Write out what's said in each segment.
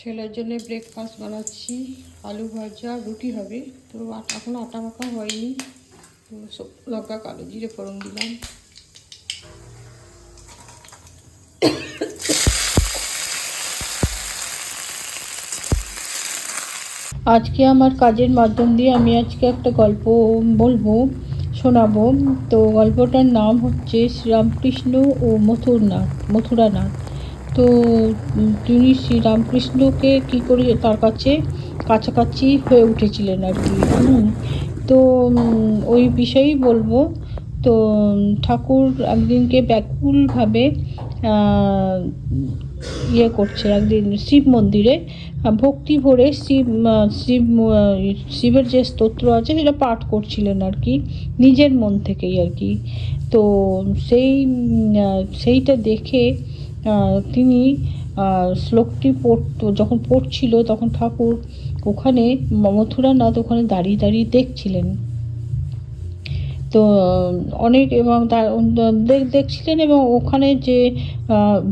ছেলের জন্য ব্রেকফাস্ট বানাচ্ছি, আলু ভাজা, রুটি হবে। তো আটা, এখন আটা মাখা হয়নি। তো লঙ্কা, কালো জিরে, ফোড়ন দিলাম। আজকে আমার কাজের মাধ্যম দিয়ে আমি আজকে একটা গল্প বলব, শোনাবো। তো গল্পটার নাম হচ্ছে শ্রীরামকৃষ্ণ ও মথুরনাথ, মথুরানাথ। তো তিনি শ্রীরামকৃষ্ণকে কী করে তার কাছে কাছাকাছি হয়ে উঠেছিলেন আর কি। তো ওই বিষয়েই বলব। তো ঠাকুর একদিনকে ব্যাকুলভাবে ইয়ে করছে একদিন শিব মন্দিরে। ভক্তি ভরে শিব শিব শিবের যে স্তোত্র আছে সেটা পাঠ করছিলেন আর কি, নিজের মন থেকেই আর কি। তো, সেই সেইটা দেখে তিনি শ্লোকটি পড়তো, যখন পড়ছিল তখন ঠাকুর ওখানে মথুরানাথ ওখানে দাঁড়িয়ে দাঁড়িয়ে দেখছিলেন। তো, অনেক এবং তার দেখছিলেন এবং ওখানে যে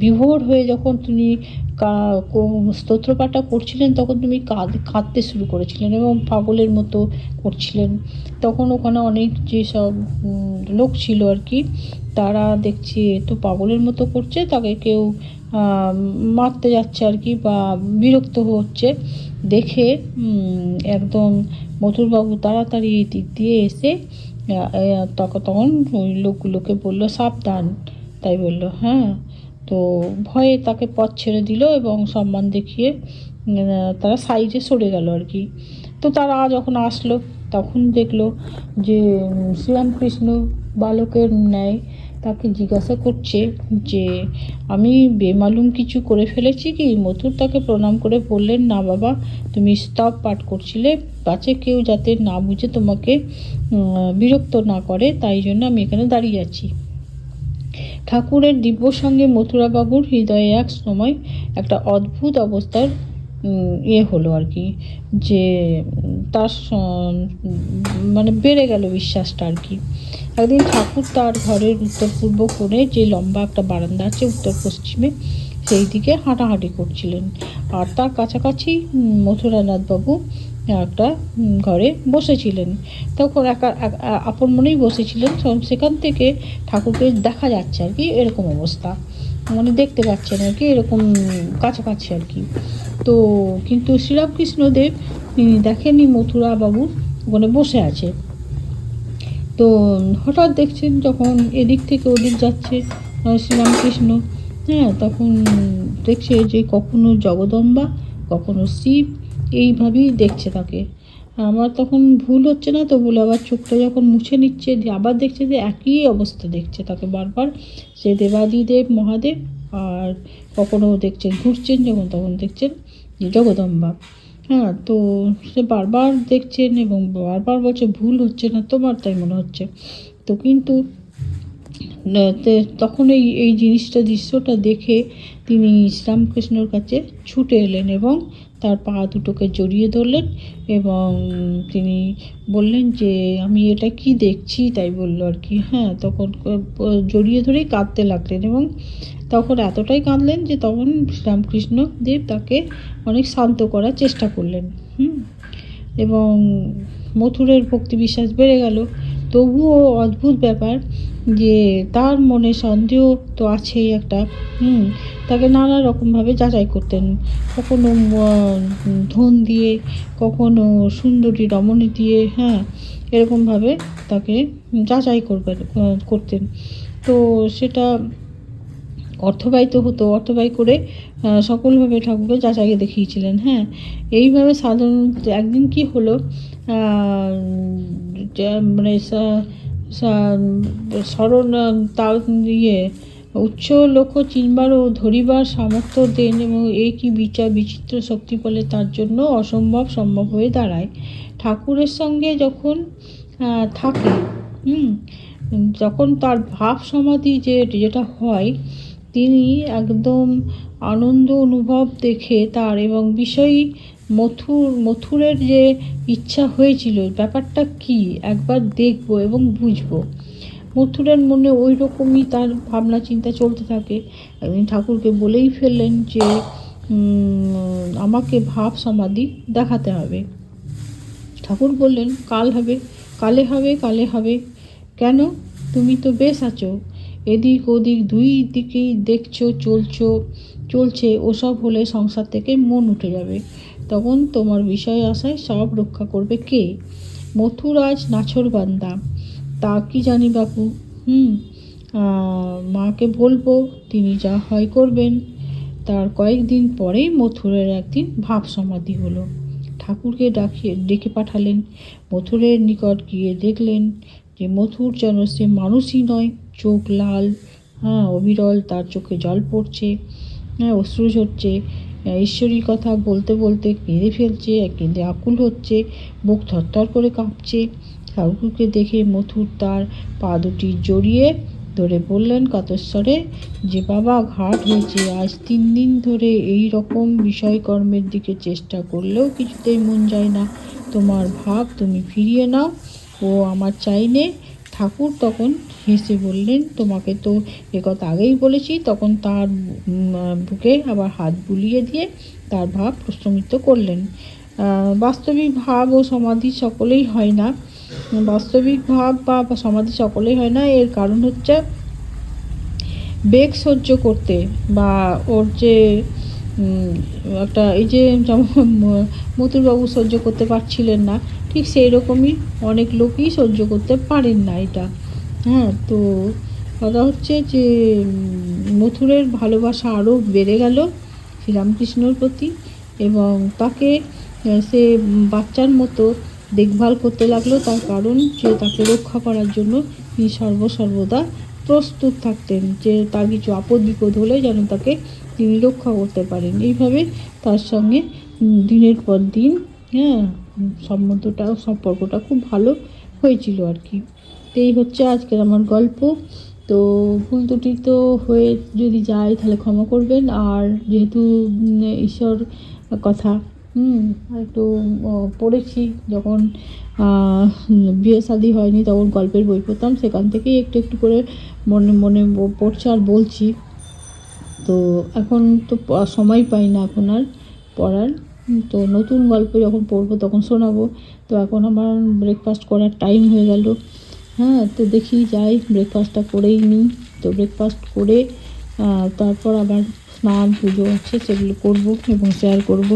বিভোর হয়ে যখন তিনি স্তোত্রপাঠটা করছিলেন তখন তুমি কাঁদ, কাঁদতে শুরু করেছিলেন এবং পাগলের মতো করছিলেন। তখন ওখানে অনেক যেসব লোক ছিল আর কি, তারা দেখছি তো পাগলের মতো করছে, তাকে কেউ মারতে যাচ্ছে আর কি বা বিরক্ত হচ্ছে। দেখে একদম মথুরবাবু তাড়াতাড়ি দিক দিয়ে এসে তখন ওই লোকগুলোকে বলল, সাবধান। তাই বলল হ্যাঁ তো ভয়ে তাকে পথ ছেড়ে দিল এবং সম্মান দেখিয়ে তারা সাইজে সরে গেল আর কি। তো তারা যখন আসলো, তখন দেখল যে শ্রীরামকৃষ্ণ বালকের ন্যায় তাকে জিজ্ঞাসা করছে যে, আমি বেমালুম কিছু করে ফেলেছি কি? মথুর তাকে প্রণাম করে বললেন, না বাবা, তুমি স্তব পাঠ করছিলে। পাছে কেউ যাতে না বুঝে তোমাকে বিরক্ত না করে, তাই জন্য আমি এখানে দাঁড়িয়ে আছি। ঠাকুরের দিব্য সঙ্গে মথুরাবাবুর হৃদয়ে এক সময় একটা অদ্ভুত অবস্থার ইয়ে হলো আর কি, যে, তার মানে বেড়ে গেল বিশ্বাসটা আর কি। একদিন ঠাকুর তার ঘরের উত্তর পূর্ব কোণে যে লম্বা একটা বারান্দা আছে উত্তর পশ্চিমে সেই দিকে হাঁটাহাঁটি করছিলেন। আর তার কাছাকাছি মথুরানাথবাবু একটা ঘরে বসেছিলেন। তখন একা আপন মনেই বসেছিলেন। সেখান থেকে ঠাকুরকে দেখা যাচ্ছে আর কি, এরকম অবস্থা। মানে দেখতে পাচ্ছেন আর কি, এরকম কাছাকাছি আর কি। তো কিন্তু শ্রীরামকৃষ্ণদেব, তিনি দেখেননি মথুরা বাবু ওখানে বসে আছে। তো হঠাৎ দেখছেন যখন এদিক থেকে ওদিক যাচ্ছে শ্রীরামকৃষ্ণ। হ্যাঁ তখন দেখছে যে কখনো জগদম্বা, কখনো শিব এইভাবেই দেখছে তাকে। আমার তখন ভুল হচ্ছে না তো বলে আবার চোখটা যখন মুছে নিচ্ছে আবার দেখছে যে একই অবস্থা দেখছে তাকে বারবার। সে দেবাদিদেব মহাদেব আর কখনো দেখছেন ঘুরছেন, যখন তখন দেখছেন জগদম্বা। হ্যাঁ তো সে বারবার দেখছেন এবং বারবার বলছে ভুল হচ্ছে না তোমার, তাই মনে হচ্ছে। তো কিন্তু তখন এই এই জিনিসটা, দৃশ্যটা দেখে তিনি শ্রীরামকৃষ্ণর কাছে ছুটে এলেন এবং তার পা দুটোকে জড়িয়ে ধরলেন এবং তিনি বললেন যে, আমি এটা কি দেখছি? তাই বলল আর কি। হ্যাঁ তখন জড়িয়ে ধরেই কাঁদতে লাগলেন এবং তখন এতটাই কাঁদলেন যে তখন শ্রীরামকৃষ্ণ দেব তাকে অনেক শান্ত করার চেষ্টা করলেন। হুম? এবং মথুরের ভক্তি বিশ্বাস বেড়ে গেল। তবুও অদ্ভুত ব্যাপার যে তার মনে সন্দেহ তো আছেই একটা। হুম, তাকে নানা রকমভাবে যাচাই করতেন। কখনো ধন দিয়ে, কখনো সুন্দরী রমণী দিয়ে হ্যাঁ এরকমভাবে তাকে যাচাই করবেন করতেন। তো সেটা অর্থব্যয় তো হতো, অর্থব্যয় করে সকলভাবে ঠাকুরকে যাচাইকে দেখিয়েছিলেন হ্যাঁ। এইভাবে সাধারণত একদিন কি হলো মানে স্মরণ তার ইয়ে উচ্চ লক্ষ্য চিনবার ও ধরিবার সামর্থ্য দেন এবং এই কি বিচার বিচিত্র শক্তি বলে তার জন্য অসম্ভব সম্ভব হয়ে দাঁড়ায়। ঠাকুরের সঙ্গে যখন থাকে, হুম, যখন তার ভাব সমাধি যে যেটা হয়, তিনি একদম আনন্দ অনুভব দেখে তার এবং বিষয়ী মথুর, মথুরের যে ইচ্ছা হয়েছিল, ব্যাপারটা কি? একবার দেখব এবং বুঝব। মথুরের মনে ওই রকমই তার ভাবনা, চিন্তা চলতে থাকে। একদিন ঠাকুরকে বলেই ফেললেন যে আমাকে ভাব সমাধি দেখাতে হবে। ঠাকুর বললেন, কাল হবে, কালে হবে কালে হবে। কেন? তুমি তো বেশ আছো। এদিক ওদিক দুই দিকেই দেখছ, চলছো, চলছে। ওসব হলে সংসার থেকে মন উঠে যাবে। তখন তোমার বিষয় আশায় সব রক্ষা করবে কে? মথুরাজ নাছর বান্দা তা কি জানি বাপু? হুম মাকে বলব, তিনি যা হয় করবেন। তার কয়েকদিন পরেই মথুরের একদিন ভাব সমাধি হলো। ঠাকুরকে ডাকিয়ে, ডেকে পাঠালেন। মথুরের নিকট গিয়ে দেখলেন যে মথুর যেন সে মানুষই নয়, চোখ লাল। হ্যাঁ অবিরল, তার চোখে জল পড়ছে। হ্যাঁ অশ্রু ঝরছে। আহ, ঈশ্বরী কথা বলতে বলতে কেঁদে ফেলছে কেঁদে আকুল হচ্ছে বুক থরথর করে কাঁপছে। ঠাকুরকে দেখে মথুর তার পা দুটি জড়িয়ে ধরে বললেন কাতস্বরে যে বাবা ঘাট হয়েছে আজ তিন দিন ধরে এই রকম বিষয়কর্মের দিকে চেষ্টা করলেও কিছুতেই মন যায় না। তোমার ভাব তুমি ফিরিয়ে নাও ও আমার চাইনে ঠাকুর তখন হেসে বললেন, তোমাকে তো একথা আগেই বলেছি। তখন তার বুকে আবার হাত বুলিয়ে দিয়ে তার ভাব প্রশমিত করলেন। বাস্তবিক ভাব ও সমাধি সকলেই হয় না। বাস্তবিক ভাব বা সমাধি সকলেই হয় না, এর কারণ হচ্ছে বেগ সহ্য করতে বা ওর যে একটা এই যে যেমন ম- মথুরবাবু সহ্য করতে পারছিলেন না ঠিক সেই রকমই অনেক লোকই সহ্য করতে পারেন না এটা। হ্যাঁ তো কথা হচ্ছে যে মথুরের ভালোবাসা আরও বেড়ে গেল শ্রীরামকৃষ্ণর প্রতি এবং তাকে সে বাচ্চার মতো দেখভাল করতে লাগল তার কারণ যে তাকে রক্ষা করার জন্য তিনি সর্বসর্বদা প্রস্তুত থাকতেন যে তার কিছু আপদ বিপদ হলে যেন তাকে তিনি রক্ষা করতে পারেন। এইভাবে তার সঙ্গে দিনের পর দিন হ্যাঁ সম্বন্ধটা সম্পর্কটা খুব ভালো হয়েছিল আর কি। এই হচ্ছে আজকের আমার গল্প। তো ভুল ত্রুটি তো হয়ে যদি যায় তাহলে ক্ষমা করবেন। আর যেহেতু ঈশ্বর কথা, হুম, একটু পড়েছি, যখন বিয়ে শাদি হয়নি তখন গল্পের বই পড়তাম, সেখান থেকেই একটু একটু করে মনে মনে পড়ছে আর বলছি। তো এখন তো সময় পাই না এখন আর পড়ার। তো নতুন গল্প যখন পড়ব, তখন শোনাবো। তো এখন আমার ব্রেকফাস্ট করার টাইম হয়ে গেল। হ্যাঁ তো দেখি যাই ব্রেকফাস্টটা করেই নিই। তো ব্রেকফাস্ট করে তারপর আবার স্নান, পুজো আছে, সেগুলো করব এবং শেয়ার করব।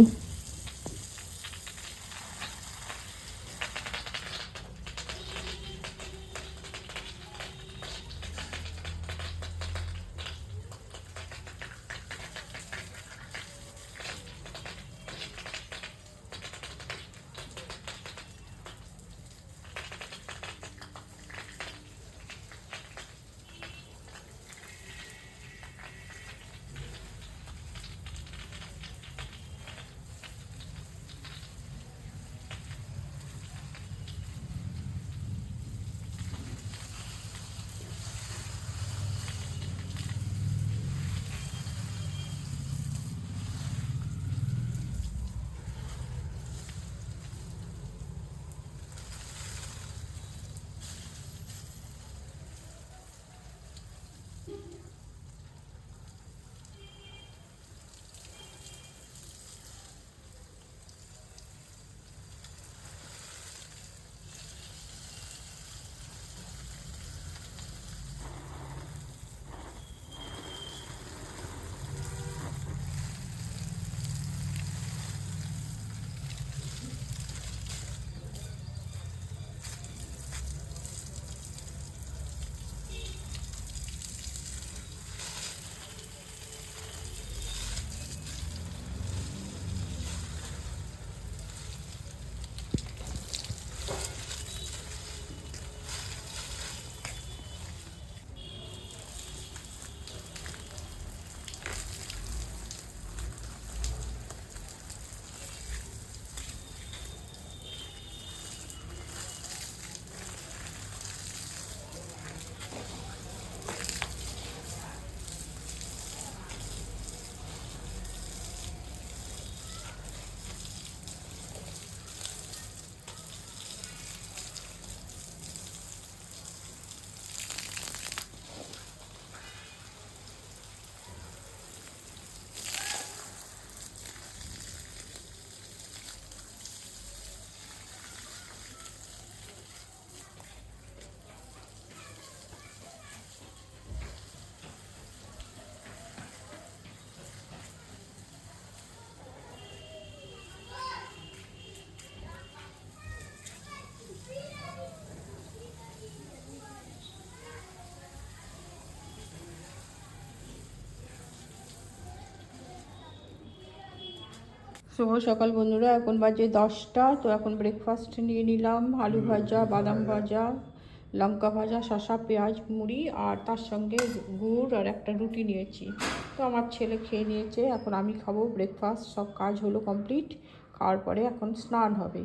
শুভ সকাল বন্ধুরা এখন বাজে দশটা তো এখন ব্রেকফাস্ট নিয়ে নিলাম আলু ভাজা বাদাম ভাজা লঙ্কা ভাজা শসা পেঁয়াজ মুড়ি আর তার সঙ্গে গুড় আর একটা রুটি নিয়েছি। তো আমার ছেলে খেয়ে নিয়েছে এখন আমি খাব ব্রেকফাস্ট সব কাজ হলো কমপ্লিট খাওয়ার পরে এখন স্নান হবে।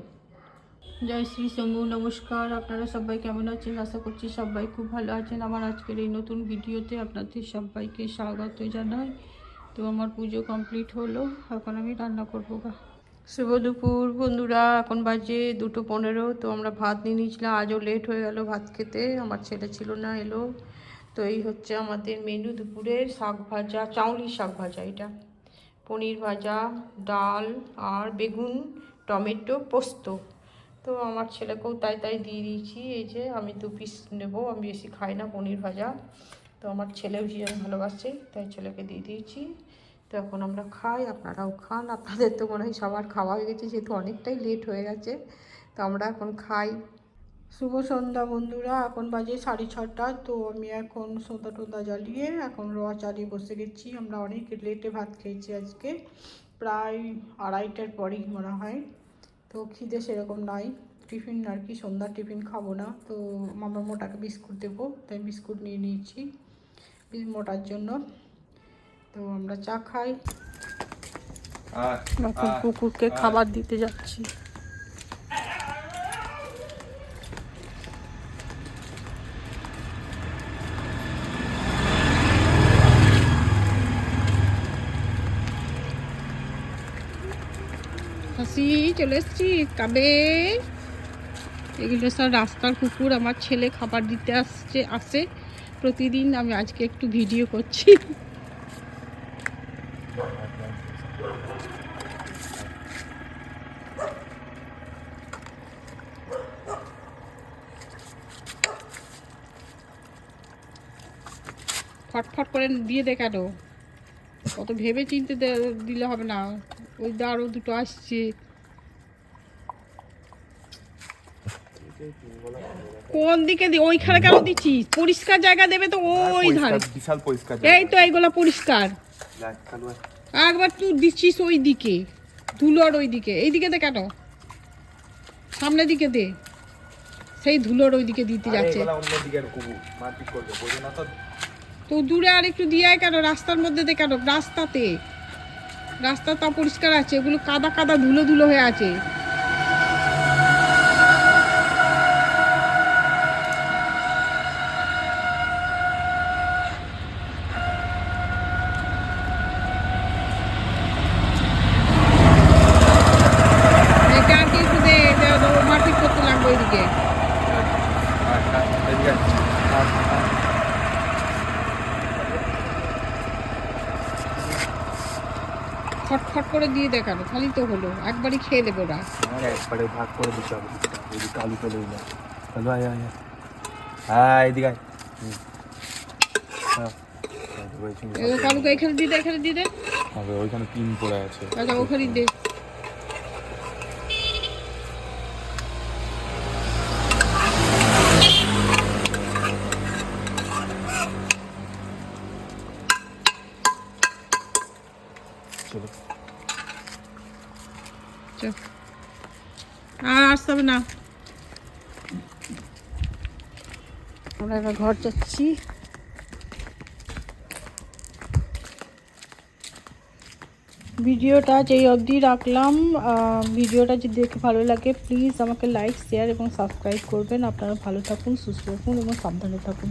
জয় শ্রী শম্ভু নমস্কার আপনারা সবাই কেমন আছেন? আশা করছি সবাই খুব ভালো আছেন। আমার আজকের এই নতুন ভিডিওতে আপনাদের সবাইকে স্বাগত জানাই। তো আমার পুজো কমপ্লিট হলো, এখন আমি রান্না করব গা। শুভ দুপুর বন্ধুরা, এখন বাজে দুটো পনেরো, তো আমরা ভাত নিয়ে নিয়েছিলাম, আজও লেট হয়ে গেল ভাত খেতে, আমার ছেলে ছিল না, এলো। তো এই হচ্ছে আমাদের মেনু দুপুরের শাক ভাজা চাউলি শাক ভাজা এটা। পনির ভাজা, ডাল আর বেগুন, টমেটো, পোস্ত। তো আমার ছেলেকেও তাই তাই দিয়ে দিয়েছি, এই যে আমি দু পিস নেব, আমি বেশি খাই না পনির ভাজা। তো আমার ছেলে ভীষণ ভালোবাসে, তাই ছেলেকে দিয়ে দিয়েছি। তো এখন আমরা খাই, আপনারাও খান। আপনাদের তো মনে হয় সবার খাওয়া হয়ে গেছে, যেহেতু অনেকটাই লেট হয়ে গেছে। তো আমরা এখন খাই। শুভ সন্ধ্যা বন্ধুরা, এখন বাজে সাড়ে ছটা। তো আমি এখন সন্ধ্যা টন্দা জ্বালিয়ে এখন রোয়া চালিয়ে বসে গেছি। আমরা অনেক লেটে ভাত খেয়েছি আজকে, প্রায় আড়াইটার পরেই মনে হয়। তো খিদে সেরকম নাই। টিফিন আর কি, সন্ধ্যার টিফিন খাব না। তো আমার মোটাকে বিস্কুট দেবো, তাই বিস্কুট নিয়ে নিয়েছি। বি- মোটার জন্য। তো আমরা চা খাই। এখন কুকুরকে খাবার দিতে যাচ্ছি। হাসি চলে এসছি কাবে। এগুলো সব রাস্তার কুকুর আমার ছেলে খাবার দিতে আসছে আসে। প্রতিদিন আমি আজকে একটু ভিডিও করছি। ফটফট করে দিয়ে দে কেন অত ভেবে চিনতে দিলে হবে না। ওই দা আরও দুটো আসছে। কোন দিকে দি ওইখানে কেন দিচ্ছিস? পরিষ্কার জায়গা দেবে তো ওই ধারে। বিশাল পরিষ্কার এই তো এইগুলো পরিষ্কার। একবার তুই দিচ্ছিস ওই দিকে ধুলোর ওই দিকে। এই দিকে দে কেন? সামনের দিকে দে। সেই ধুলোর ওই দিকে দিতে যাচ্ছে? তো। দূরে আর একটু দিয়ে কেন? রাস্তার মধ্যে দে কেন? রাস্তাতে। রাস্তা তা পরিষ্কার আছে এগুলো কাদা কাদা ধুলো ধুলো হয়ে আছে এটা আর কি একটু দে এটা তো মারপিট করতে লাগবে ওইদিকে আয়, আয়, এদিকে আয়। আয়, আয়। ফটফট করে দিয়ে দেখানো খালি তো হলো একবারই খেয়ে দেবো ওরা আমার একবারে ভাগ করে দিতে হবে। এই কালু চলে এলো। কালু আয়, আয়। আয়, এদিকে আয়। হ্যাঁ। হ্যাঁ, কালুকে এখানে দিয়ে দে এখানে দিয়ে দে হবে, ওইখানে পিন পড়ে আছে আচ্ছা ওখানে দে চলো আর আসতে হবে না। আমরা এবার ঘর যাচ্ছি। ভিডিওটা যেই অবধি রাখলাম ভিডিওটা যদি দেখে ভালো লাগে প্লিজ আমাকে লাইক শেয়ার এবং সাবস্ক্রাইব করবেন। আপনারা ভালো থাকুন, সুস্থ থাকুন এবং সাবধানে থাকুন।